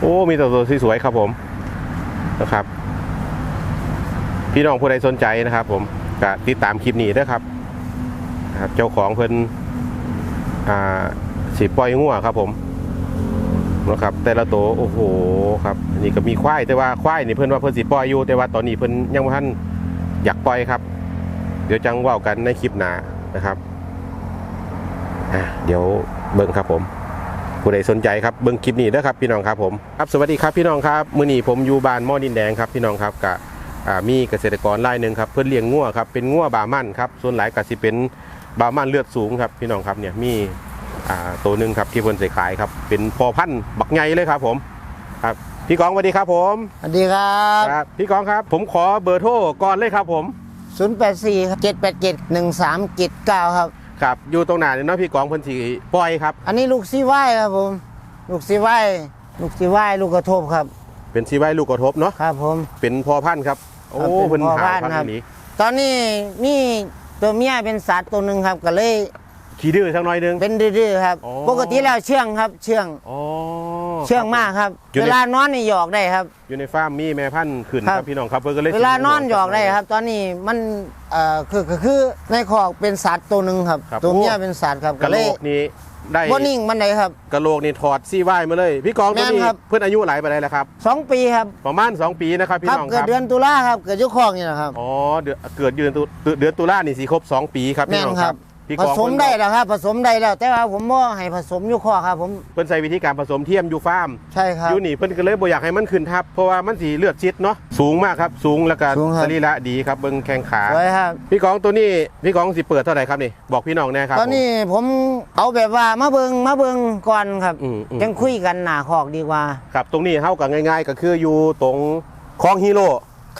โอ้ มีแต่ตัวสวยๆครับผมนะครับ พี่น้องผู้ใดสนใจนะครับ ผมก็ติดตามคลิปนี้ด้วยครับนะครับ เจ้าของเพิ่นอ่าสีปล่อยงัวครับ ผมนะครับ แต่ละตัวโอ้โหครับนี่ก็มีควายแต่ว่าควายนี่เพิ่นว่าเพิ่นสีปล่อยอยู่แต่ว่าตอนนี้เพิ่นยังบ่ทันอยากปล่อยครับ เดี๋ยวจังว่ากันในคลิปหน้านะครับอะเดี๋ยวเบิ่งครับผม ผู้ใดสนใจครับเบิ่งคลิปนี้ด้วยครับพี่น้องครับผมครับสวัสดีครับพี่น้องครับมื้อนี้ผมอยู่บ้านหม้อดินแดงครับพี่น้องครับกะอ่ามีเกษตรกรรายหนึ่งครับเพื่อนเลี้ยงงัวครับเป็นงัวบามันครับส่วนหลายก็สิเป็นบามันเลือดสูงครับพี่น้องครับเนี่ยมีอ่าตัวหนึ่งครับที่เพิ่นใส่ขายครับเป็นพอพันธุ์บักใหญ่เลยครับผมครับพี่กองสวัสดีครับผมสวัสดีครับครับ พี่กองครับ ผมขอเบอร์โทรก่อนเลยครับผม 084ครับ787 1379 ครับ ครับอยู่ตรงไหนเนี่ยเนาะพี่กองเพิ่นสิปล่อยครับ อันนี้ลูกซีไว้ครับผม ลูกซีไว้ลูกซีไว้ลูกกระทบครับ เป็นชีไว้ลูกกระทบเนาะครับผม เป็นพอพันธุ์ครับ โอ้ครับเป็นเพิ่นพ่อหาพันธุ์พันครับ ธุ์นี้ตอนนี้มีตัวเมียเป็นสัตว์ตัวหนึ่งครับก็เลย ขี้ดื้อสักหน่อยหนึง เป็นดื้อๆครับ อ๋อ ปกติแล้วเชื่องครับ เชื่อง อ๋อ เชื่องมากครับ อยู่ใน เวลานอนนี่หยอกได้ครับ อยู่ในฟาร์มมีแม่พันธุ์ขึ้นครับครับพี่น้องครับเพื่อก็เลยเวลานอนหยอกได้ครับ ตอนนี้มันเอ่อคือคือคือในคอกเป็นสัตว์ตัวหนึ่งครับ ครับตัวเมียโอ้เป็นสัตว์ครับกก็ระโหเลลยกนี้ได้บ่นิ่งมันไหนครับกระโหลกนี่ถอดซี่ไหวมาเลย พี่กองตัวนี้แม่นครับ เพื่อนอายุหลายไปเลยแล้วครับ สองปีครับประมาณ 2 ปีนะครับพี่ครับน้องเกิคดรับเดือนตุลาครับเกิดอยุคอกนี่แหละครับ อ๋อเดือนเกิดเดือนตุเดือนตุลานี่สีครบ 2 ปีครับแม่พี่นน้องคครัรับ บ พี่ผกองสมเพิ่นได้แล้วครับ ผสมได้แล้ว แต่ว่าผมบ่ให้ผสมอยุคอกครับ ผมเพิ่นใส่วิธีการผสมเทียมอยู่ฟาร์มใช่ครับ อยู่นี่เพิ่นก็เลยบ่อยากให้มันขึ้นทับ เพราะว่ามันสีเลือดชิดเนาะสูงมากครับ สูงแล้วก็สูงครับ สรีระดีครับเบิ่งแข้งขา สวยครับ พี่กองตัวนี้พี่กองสิเปิดเท่าไหร่ครับนี่บอกพี่น้องแน่ครับตอนนี้ผมเอาแบบว่ามาเบิงมาเบิงก่อนครับอืมอืมจังคุยกันหน้าคอกดีกว่า ครับตรงนี้เท่ากับง่าย ๆ ก็คืออยู่ตรงคลองฮีโร่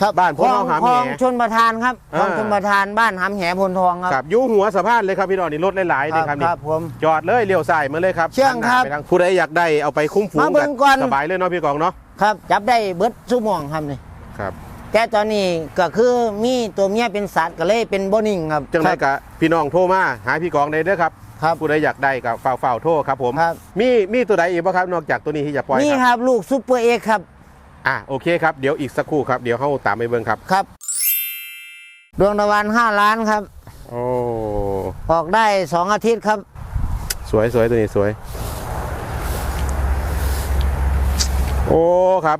ครับบ้านพวกเราหามคลองแหชนประทานครับคลองอ่า ชนประทานบ้านหำแหพลทองครับครับอยู่หัวสะพานเลยครับพี่น้องนี่รถหลายๆคนี่รับครับคนี่รับผม จอดเลยเลี้ยวซ้ายมาเลยครับเชื่องหันหน้าครับไปทางผู้ใดอยากได้เอาไปคุ้มฝูงมาเบิ่งก่อน สบายเลยเนาะพี่กองเนาะครับจับได้เบิดชั่วโมงครับนี่ครับ แต่ตอนนี้ก็คือมีตัวเมียเป็นสัตว์ก็เลยเป็นบ่นิ่งครับจังไรกับพี่น้องโทรมาหาพี่กองได้เด้อครับครับผู้ใดอยากได้กับฝ่าฝ่าโทรครับผมครับมีมีตัวใดอีกบ่ครับนอกจากตัวนี้ที่จะปล่อยนี่คครับรับลูกซุปเปอร์เอ็กซ์ครับ อะโอเคครับเดี๋ยวอีกสักครู่ครับเดี๋ยวเข้าตามไปเบิ่งครับครับ ดวงตะวันห้าล้านครับ โอ้ออกได้สองอาทิตย์ครับ สวยสวยตัวนี้สวย โอ้ครับ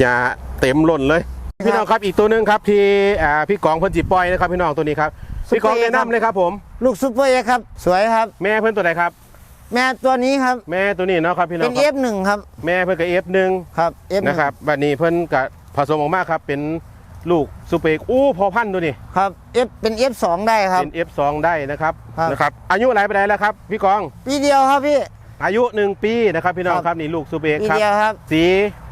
อย่าเต็มหล่นเลย พี่น้องครับอีกตัวหนึงครับที่อ่าพี่กองเพิ่นจิปล่อยนะครับพี่น้องตัวนี้ครับพี่กองซุปเปอร์แนะนำเลยครับผม ลูกซุปเปอร์เอ็กซ์ครับ สวยครับ แม่เพิ่นตัวไหนครับ แม่ตัวนี้ครับ แม่ตัวนี้เนาะครับพี่น้อเป็งนคเอรับฟหนึ่งครับ แม่เพิ่นกับเอฟหนึ่งครับเอฟนะครับบัดนี้เพิ่นกับผสมออกมาครับ เป็นลูกซูเปอร์เอกอู้พอพันธุ์ตัวนี้ ครับเอฟเป็นเอฟสองได้ครับ เป็น F2 ได้นะครับครับ นะครับ อายุหลายไปไหนแล้วครับ พี่กองปีเดียวครับพี่ อายุ 1 ปีนะครับพี่น้องครับ ครับนี่ลูกซูเปอร์เอกปีครับ เดียวครับ สี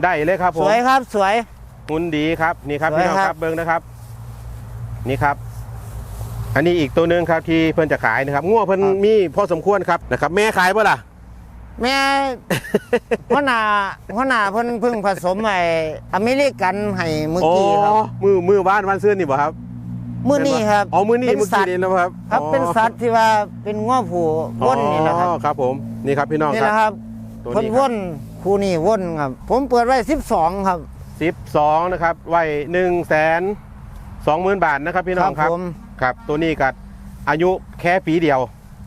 ได้เลยครับผสมวยครับสวย หุ่นดีครับนี่ครับสวยพี่น้องคครัรับ บเบิ้งนะครับ นี่ครับ อันนี้อีกตัวหนึ่งครับที่เพิ่นจะขายนะครับงัวเพิ่นมีพอสมควรครับนะครับแม่ขายเปล่าแม่หัวหน้าหัวหน้าเพิ่นเพิ่งผสมไอ้อเมริกันให้เมื่อโอ้กี้ครับมือมือบ้านวันซื่นนี่บ่ครับ มื้อนี้ครับอ๋อมือนี่เป็นเมื่อสักี้ตว์นี่แล้วครับ ครับอ๋อเป็นสัตว์ที่ว่าเป็นง้อผูว่นนี่แหละครับอ๋อครับ ผมนี่ครับพี่น้องนี่คแหรับละครับตัวเพิ่นนี้คว่รับนคู่นี้ว่นครับ ผมเปิดไว้12ครับสิบสองนะครับไว้หนึ่งแสนสองหมื่นบาทนะครับพี่น้องครับผม ครับ ตัวนี้กัดอายุแค่ปีเดียว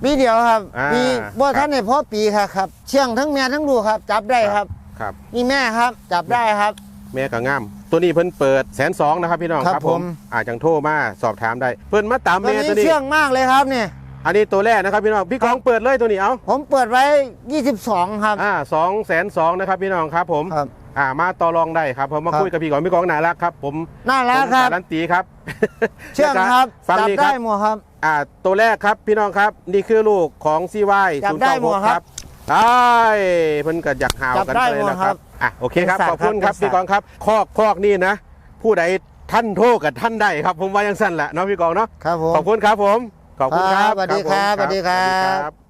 ปีเดียวครับอ่าปีบ่ครับท่านได้พอปีครับครับ เชื่องทั้งแม่ทั้งลูกครับ จับได้ครับ ครับ นี่แม่ครับ จับได้ครับ แม่กับง่าม ตัวนี้เพิ่นเปิดแสนสองนะครับพี่น้องครับครับผมผม อาจจังโทรมาสอบถามได้ เพิ่นมาตามตัวแม่นี้ตัวนี้ เชื่องมากเลยครับเนี่ย อันนี้ตัวแรกนะครับพี่น้อง พี่กองเปิดเลยตัวนี้เอาผมเปิดไว้ 22 ครับ อ่าสองแสนสองนะครับพี่น้องครับผม ครับ อ่ามาต่อรองได้ครับผมมาครับคุยกับพี่กองพี่กองน่ารักครับ ผมน่ารักผมครับการันตีครับ เชื่องครับฟังจับดีคได้รับหมดครับอ่าตัวแรกครับพี่น้องครับนี่คือลูกของซีวายจับได้หมดครับไอ้ยเพิ่นก็อยากหาวจับกันได้ไปหมดนะคครัรับบอะโอเคครับเป็นสัขตอบว์คุณครับครับเป็นสัตว์พี่กองครับคอกคอกนี่นะ ผู้ใดท่านโทษกับท่านได้ครับ ผมว่ายังสั้นแหละเนาะพี่กองเนาะครับผมขอบคุณครับผมขอบคุณครับครับสวัสดีครับผมสวัสดีครับสวัสดีครับ